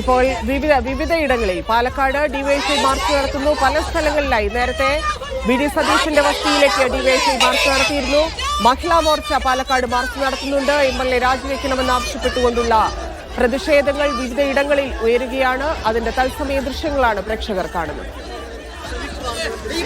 ഇപ്പോൾ വിവിധ വിവിധ ഇടങ്ങളിൽ പാലക്കാട് ഡിവൈഎസ്ഐ മാർച്ച് നടത്തുന്നു. പല സ്ഥലങ്ങളിലായി നേരത്തെ വി ഡി സതീഷിന്റെ വസതിയിലേക്ക് ഡിവൈഎസ്ഐ മാർച്ച് നടത്തിയിരുന്നു. മഹിളാ മോർച്ച പാലക്കാട് മാർച്ച് നടത്തുന്നുണ്ട്. എം എൽ എ രാജിവെക്കണമെന്ന് ആവശ്യപ്പെട്ടുകൊണ്ടുള്ള പ്രതിഷേധങ്ങൾ വിവിധ ഇടങ്ങളിൽ ഉയരുകയാണ്. അതിന്റെ തത്സമയ ദൃശ്യങ്ങളാണ് പ്രേക്ഷകർ കാണുന്നത്. ഈ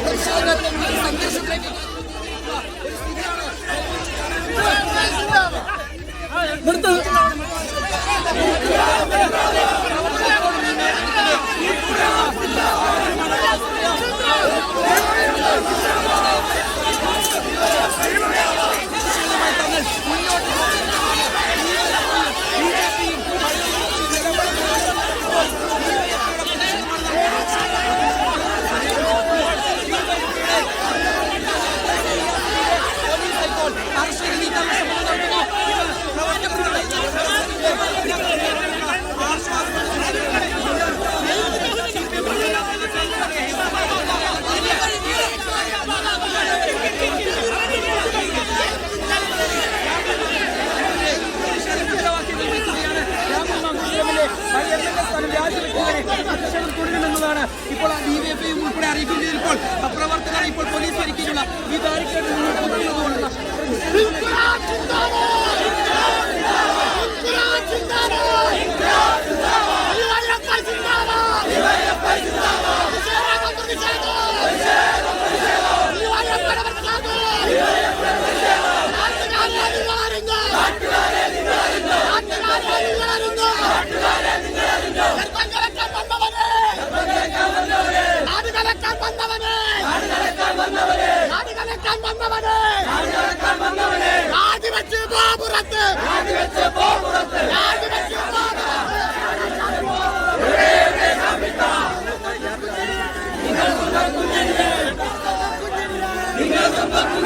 ഉൾപ്പെടെ അറിയിക്കുന്നത് ഇപ്പോൾ പ്രവർത്തകർ ഇപ്പോൾ പോലീസ് ഒരുക്കിയിട്ടുള്ള ഈ ബാരിക്കേഡ് മുന്നോട്ട് കൊണ്ടുപോകുന്ന രാജിവെച്ച് ബാബുറത്ത്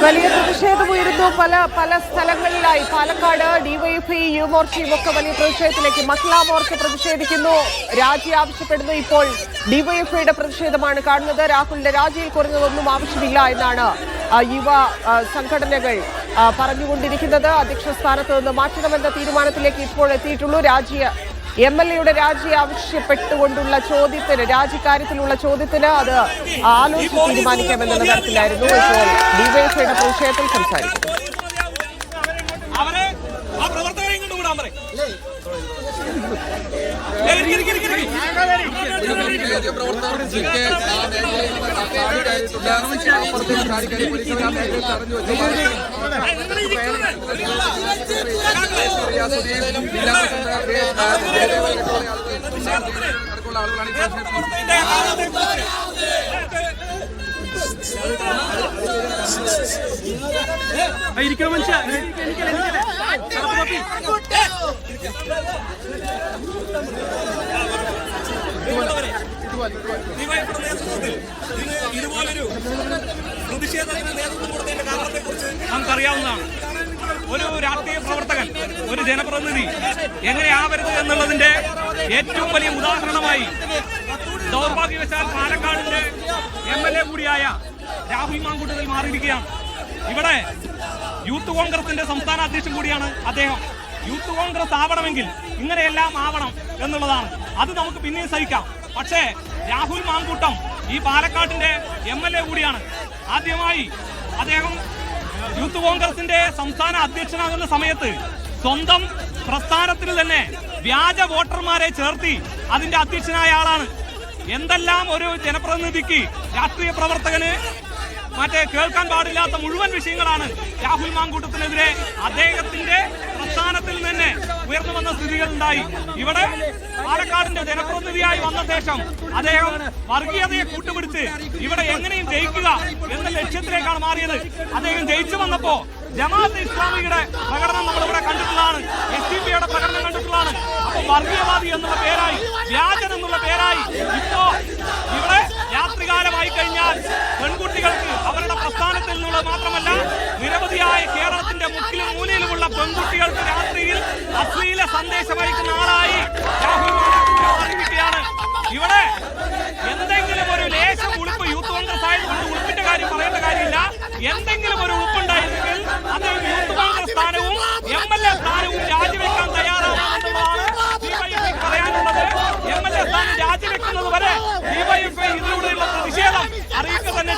പ്രതിഷേധം ഉയരുന്നു. വലിയ പല പല സ്ഥലങ്ങളിലായി. പാലക്കാട് ഡിവൈഎഫ്ഐ യുവമോർച്ചയും ഒക്കെ വലിയ പ്രതിഷേധത്തിലേക്ക് മഹിളാ മോർച്ച പ്രതിഷേധിക്കുന്നു. രാജി ആവശ്യപ്പെടുന്നു ഇപ്പോൾ. ഡിവൈഎഫ്ഐയുടെ പ്രതിഷേധമാണ് കാണുന്നത്. രാഹുലിന്റെ രാജിയിൽ കുറഞ്ഞതൊന്നും ആവശ്യമില്ല എന്നാണ് യുവ സംഘടനകൾ പറഞ്ഞുകൊണ്ടിരിക്കുന്നത്. അധ്യക്ഷ സ്ഥാനത്ത് നിന്ന് മാറ്റണമെന്ന തീരുമാനത്തിലേക്ക് ഇപ്പോൾ എത്തിയിട്ടുള്ളൂ. രാജി എം എൽ എയുടെ രാജി ആവശ്യപ്പെട്ടുകൊണ്ടുള്ള ചോദ്യത്തിന് രാജിക്കാര്യത്തിലുള്ള ചോദ്യത്തിന് അത് ആലോചിച്ച് തീരുമാനിക്കാമെന്നുള്ള തരത്തിലായിരുന്നു ഇപ്പോൾ ഡിവൈഎഫ്ഐയുടെ പ്രതിഷേധത്തിൽ സംസാരിക്കുന്നത് പ്രതിഷേധത്തിൽ ഇരിക്കണം മനുഷ്യ. ഇതുപോലൊരു പ്രതിഷേധത്തിന് നേതൃത്വം കൊടുത്തതിന്റെ കാരണത്തെ കുറിച്ച് നമുക്കറിയാവുന്നതാണ്. ഒരു രാഷ്ട്രീയ പ്രവർത്തകൻ ഒരു ജനപ്രതിനിധി എങ്ങനെയാവരുത് എന്നുള്ളതിന്റെ ഏറ്റവും വലിയ ഉദാഹരണമായി ദൗർഭാഗ്യവശാൽ പാലക്കാടിന്റെ എം എൽ എ കൂടിയായ രാഹുൽ മാങ്കൂട്ടത്തിൽ മാറിയിരിക്കുകയാണ്. ഇവിടെ യൂത്ത് കോൺഗ്രസിന്റെ സംസ്ഥാന അധ്യക്ഷൻ കൂടിയാണ് അദ്ദേഹം. യൂത്ത് കോൺഗ്രസ് ആവണമെങ്കിൽ ഇങ്ങനെയെല്ലാം ആവണം എന്നുള്ളതാണ്. അത് നമുക്ക് പിന്നെയും സഹിക്കാം. പക്ഷേ രാഹുൽ മാങ്കൂട്ടം ഈ പാലക്കാട്ടിന്റെ എം എൽ എ കൂടിയാണ്. ആദ്യമായി അദ്ദേഹം യൂത്ത് കോൺഗ്രസിന്റെ സംസ്ഥാന അധ്യക്ഷനാകുന്ന സമയത്ത് സ്വന്തം പ്രസ്ഥാനത്തിന് തന്നെ വ്യാജ വോട്ടർമാരെ ചേർത്തി അതിന്റെ അധ്യക്ഷനായ ആളാണ്. എന്തെല്ലാം ഒരു ജനപ്രതിനിധിക്ക് രാഷ്ട്രീയ പ്രവർത്തകന് മറ്റേ കേൾക്കാൻ പാടില്ലാത്ത മുഴുവൻ വിഷയങ്ങളാണ് രാഹുൽ മാങ്കൂട്ടത്തിനെതിരെ അദ്ദേഹത്തിന്റെ പ്രസ്ഥാനത്തിൽ തന്നെ ഉയർന്നു വന്ന സ്ഥിതികൾ ഉണ്ടായി ഇവിടെ പാലക്കാടിന്റെ ജനപ്രതിനിധിയായി വന്ന ശേഷം അദ്ദേഹം വർഗീയതയെ കൂട്ടുപിടിച്ച് ഇവിടെ എങ്ങനെയും ജയിക്കുക എന്ന ലക്ഷ്യത്തിലേക്കാണ് മാറിയത്. അദ്ദേഹം ജയിച്ചു വന്നപ്പോ ജമാഅത്ത് ഇസ്ലാമിയുടെ പ്രകടനം നമ്മൾ ഇവിടെ കണ്ടിട്ടുള്ളതാണ്. എസ് ഡി പിയുടെ പ്രകടനം കണ്ടിട്ടുള്ളതാണ്. അപ്പൊ വർഗീയവാദി എന്നുള്ള പേരായി വ്യാജൻ എന്നുള്ള പേരായി ഇപ്പോ ഇവിടെ രാത്രികാലമായി കഴിഞ്ഞാൽ പെൺകുട്ടികൾക്ക് പെൺകുട്ടികൾക്ക് രാത്രിയിൽ അശ്ലീല സന്ദേശം അയക്കുന്ന ആളായി അറിയിക്കുകയാണ് ഇവിടെ എന്തെങ്കിലും ഒരു ലേശം ഉളുപ്പ് യൂത്ത് കോൺഗ്രസ് ആയതുകൊണ്ട് ഉളുപ്പിന്റെ കാര്യം പറയേണ്ട കാര്യമില്ല. എന്തെങ്കിലും ഒരു ഉളുപ്പുണ്ടായിരുന്നെങ്കിൽ അത് യൂത്ത് കോൺഗ്രസ് സ്ഥാനവും എം എൽ എ സ്ഥാനവും രാജിവെക്കാൻ തയ്യാറാണ് ഡിവൈഎഫ്ഐ പറയാനുള്ളത്. എം എൽ എ സ്ഥാനം രാജിവെക്കുന്നത് വരെ ഡിവൈഎഫ്ഐ ഇതിലൂടെയുള്ള പ്രതിഷേധം അറിയിക്കുക തന്നെ